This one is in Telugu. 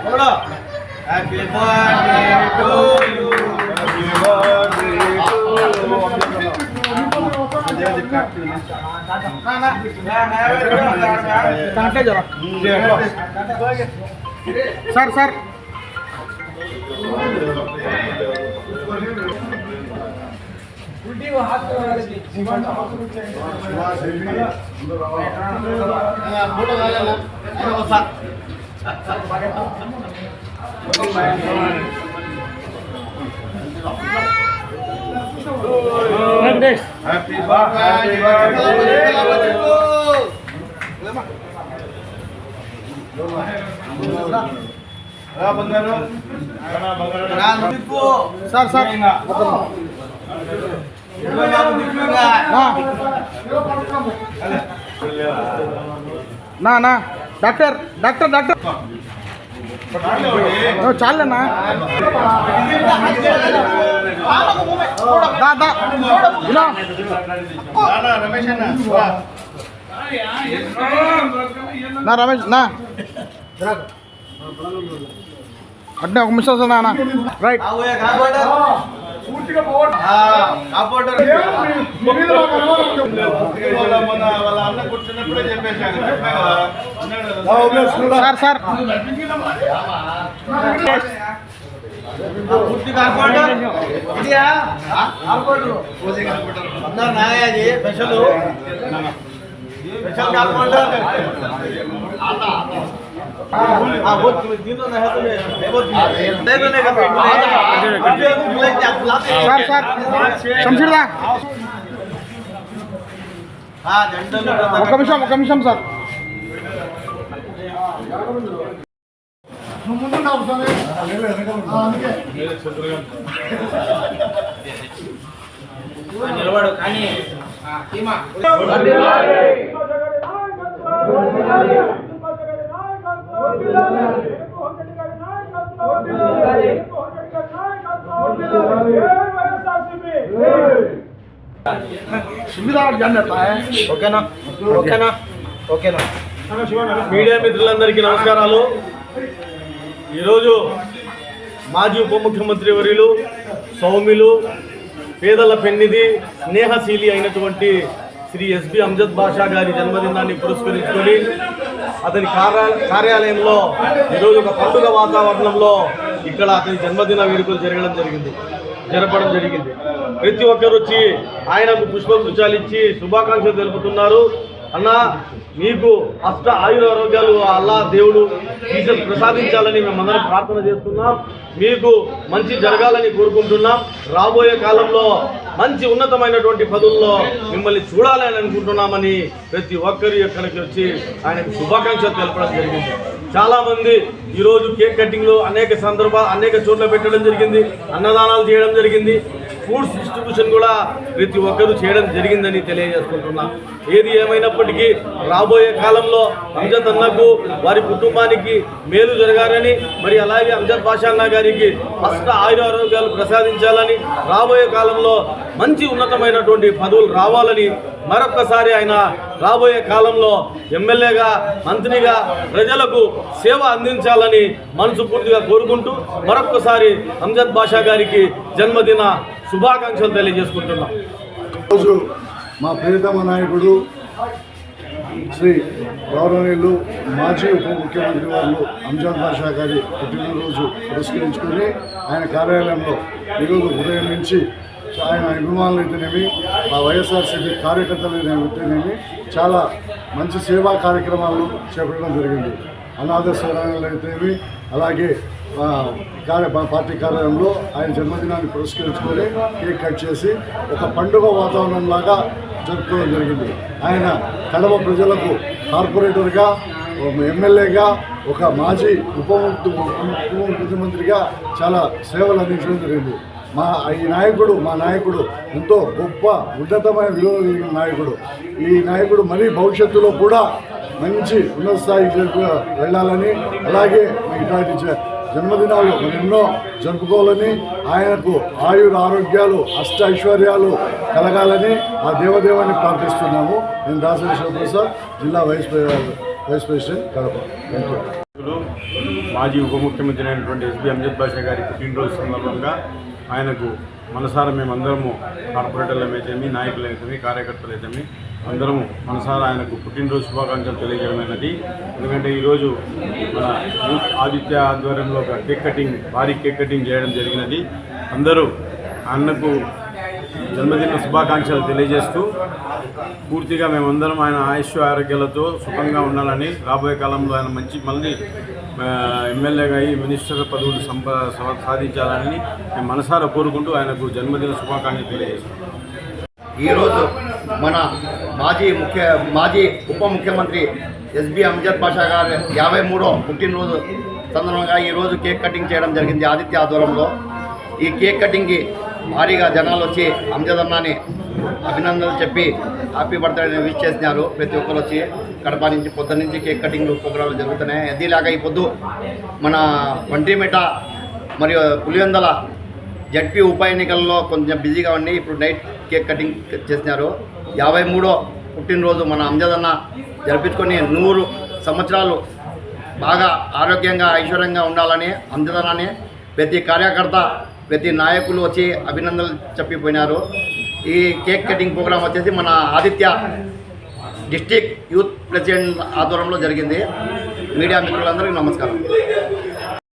Happy birthday to you. Happy birthday to you. Sir, sir. Sir, sir. Sir Venkatesh sir sir నా నా డాక్టర్ డాక్టర్ డాక్టర్ ఓ, చాలేనా దా దా ఇలా నా రమేష్ నా అట్నే ఒక మిస్ వస్తుందా వాళ్ళ అన్న కూర్చున్నప్పుడే చెప్పేశాను సార్ సార్. పూర్తి కార్పొరేటర్ ఇదియా? కార్పొరేటర్ అందరు special. Special corporator sir sir. శంషీర్దా ఒక నిమిషం ఒక నిమిషం సార్. నిలబడు కానీ ఓకేనా ఓకేనా ఓకేనా మీడియా మిత్రులందరికీ నమస్కారాలు. ఈరోజు మాజీ ఉప ముఖ్యమంత్రి వర్యులు సౌమ్యులు పేదల పెన్నిధి స్నేహశీలి అయినటువంటి శ్రీ ఎస్బి అంజద్ బాషా గారి జన్మదినాన్ని పురస్కరించుకొని అతని కార్య కార్యాలయంలో ఈరోజు ఒక పండుగ వాతావరణంలో ఇక్కడ అతని జన్మదిన వేడుకలు జరగడం జరిగింది. జరపడం జరిగింది. ప్రతి ఒక్కరు వచ్చి ఆయనకు పుష్పం ఇచ్చి శుభాకాంక్షలు తెలుపుతున్నారు. అన్న మీకు అష్ట ఆయుర ఆరోగ్యాలు అల్లా దేవుడు జీసస్ ప్రసాదించాలని మేమందరం ప్రార్థన చేస్తున్నాం. మీకు మంచి జరగాలని కోరుకుంటున్నాం. రాబోయే కాలంలో మంచి ఉన్నతమైనటువంటి పదుల్లో మిమ్మల్ని చూడాలని అనుకుంటున్నామని ప్రతి ఒక్కరి ఎక్కడికి వచ్చి ఆయనకు శుభాకాంక్షలు తెలపడం జరిగింది. చాలామంది ఈరోజు కేక్ కటింగ్లు అనేక సందర్భాలు అనేక చోట్ల పెట్టడం జరిగింది అన్నదానాలు చేయడం జరిగింది. ఫుడ్స్ డిస్ట్రిబ్యూషన్ కూడా ప్రతి ఒక్కరూ చేయడం జరిగిందని తెలియజేసుకుంటున్నా. ఏది ఏమైనప్పటికీ రాబోయే కాలంలో అంజద్ అన్నకు వారి కుటుంబానికి మేలు జరగాలని మరి అలాగే అంజద్ బాషా అన్న గారికి ఫస్ట్ ఆయుర ఆరోగ్యాలు ప్రసాదించాలని రాబోయే కాలంలో మంచి ఉన్నతమైనటువంటి పదవులు రావాలని మరొక్కసారి ఆయన రాబోయే కాలంలో ఎమ్మెల్యేగా మంత్రిగా ప్రజలకు సేవ అందించాలని మనసుపూర్తిగా కోరుకుంటూ మరొక్కసారి అంజద్ బాషా గారికి జన్మదిన శుభాకాంక్షలు తెలియజేసుకుంటున్నాం. రోజు మా ప్రియతమ నాయకుడు శ్రీ గౌరవనీయులు మాజీ ఉప ముఖ్యమంత్రి వారు అంజాద్ బాషా గారి పుట్టినరోజు పురస్కరించుకొని ఆయన కార్యాలయంలో ఈరోజు ఉదయం నుంచి ఆయన అభిమానులు అయితేనేమి మా వైఎస్ఆర్సీపీ కార్యకర్తలు అయితేనేమి చాలా మంచి సేవా కార్యక్రమాలు చేపట్టడం జరిగింది. అనాథ శరణాలు అయితేనేమి అలాగే కార్య పార్టీ కార్యాలయంలో ఆయన జన్మదినాన్ని పురస్కరించుకొని కేక్ కట్ చేసి ఒక పండుగ వాతావరణం లాగా జరుపుకోవడం జరిగింది. ఆయన కడప ప్రజలకు కార్పొరేటర్గా ఒక ఎమ్మెల్యేగా ఒక మాజీ ఉప ముఖ్య- ఉప ముఖ్యమంత్రిగా చాలా సేవలు అందించడం జరిగింది. మా ఈ నాయకుడు మా నాయకుడు ఎంతో గొప్ప ఉన్నతమైన విలువ కలిగిన నాయకుడు. ఈ నాయకుడు మరీ భవిష్యత్తులో కూడా మంచి ఉన్నత స్థాయికి వెళ్ళాలని అలాగే ఇటువంటి జన్మదినాలు ఎన్నో జరుపుకోవాలని ఆయనకు ఆయుర ఆరోగ్యాలు అష్ట ఐశ్వర్యాలు కలగాలని ఆ దేవదేవాన్ని ప్రార్థిస్తున్నాము. నేను దాసరి శివప్రసాద్ జిల్లా vice vice president Kadapa. Thank you మాజీ ఉప ముఖ్యమంత్రి అయినటువంటి ఎస్బి అంజద్ బాషా గారి పుట్టినరోజు సందర్భంగా ఆయనకు మనసారా మేమందరము కార్పొరేటర్లమైతేమి అయితేమి కార్యకర్తలైతేమి అందరము మనసారా ఆయనకు పుట్టినరోజు శుభాకాంక్షలు తెలియజేయమైనది ఎందుకంటే ఈరోజు మన యూత్ ఆదిత్య ఆధ్వర్యంలో ఒక కేక్ కటింగ్ భారీ కేక్ కటింగ్ చేయడం జరిగినది. అందరూ అన్నకు జన్మదిన శుభాకాంక్షలు తెలియజేస్తూ పూర్తిగా మేమందరం ఆయన ఆయుష్ ఆరోగ్యాలతో సుఖంగా ఉండాలని రాబోయే కాలంలో ఆయన మంచి మళ్ళీ ఎమ్మెల్యేగా అయ్యి మినిస్టర్ పదవులు సంప సాధించాలని మేము మనసారా కోరుకుంటూ ఆయనకు జన్మదిన శుభాకాంక్షలు తెలియజేస్తున్నాం. ఈరోజు మన మాజీ ముఖ్య మాజీ ఉప ముఖ్యమంత్రి ఎస్బి అంజద్ పాషా గారి యాభై మూడో పుట్టినరోజు సందర్భంగా ఈరోజు కేక్ కటింగ్ చేయడం జరిగింది ఆదిత్య ఆధ్వర్యంలో. ఈ కేక్ కటింగ్కి భారీగా జనాలు వచ్చి అంజదన్నాని అభినందనలు చెప్పి హ్యాపీ బర్త్డే విష్ చేసినారు. ప్రతి ఒక్కరు వచ్చి కడప నుంచి పొద్దు నుంచి కేక్ కటింగ్ ప్రోగ్రాంలు జరుగుతున్నాయి. అదిలాగా ఈ పొద్దు మన వంటిమిట మరియు పులివెందల జడ్పీ ఉప ఎన్నికల్లో కొంచెం బిజీగా ఉండి ఇప్పుడు నైట్ కేక్ కటింగ్ చేసినారు. యాభై మూడో పుట్టినరోజు మన అంజదన్న జరిపించుకొని నూరు సంవత్సరాలు బాగా ఆరోగ్యంగా ఐశ్వర్యంగా ఉండాలని అంజదన్నని ప్రతి కార్యకర్త ప్రతి నాయకులు వచ్చి అభినందనలు చెప్పిపోయినారు. ఈ కేక్ కటింగ్ ప్రోగ్రాం వచ్చేసి మన ఆదిత్య డిస్టిక్ యూత్ ప్రెసిడెంట్ ఆధ్వర్యంలో జరిగింది. మీడియా మిత్రులందరికీ నమస్కారం.